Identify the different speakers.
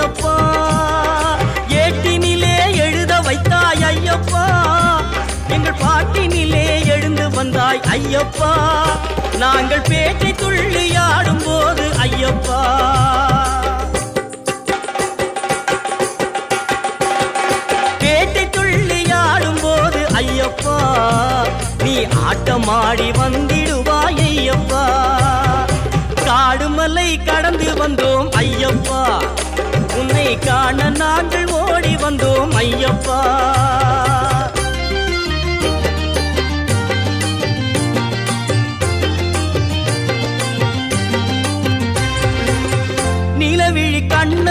Speaker 1: ஐயப்பா. ஏட்டினிலே எழுத வைத்தாய் ஐயப்பா. எங்கள் பாட்டினிலே எழுந்து வந்தாய் ஐயப்பா. நாங்கள் பேச்சை துள்ளி ஆடும் போது ஐயப்பா. பேட்டை துள்ளி ஐயப்பா. நீ ஆட்டமாடி வந்திடுவாய் ஐயப்பா. காடுமலை கடந்து வந்தோம் ஐயப்பா. காண நாங்கள் ஓடி வந்தோம் ஐயப்பா. நிலவிழி கண்ண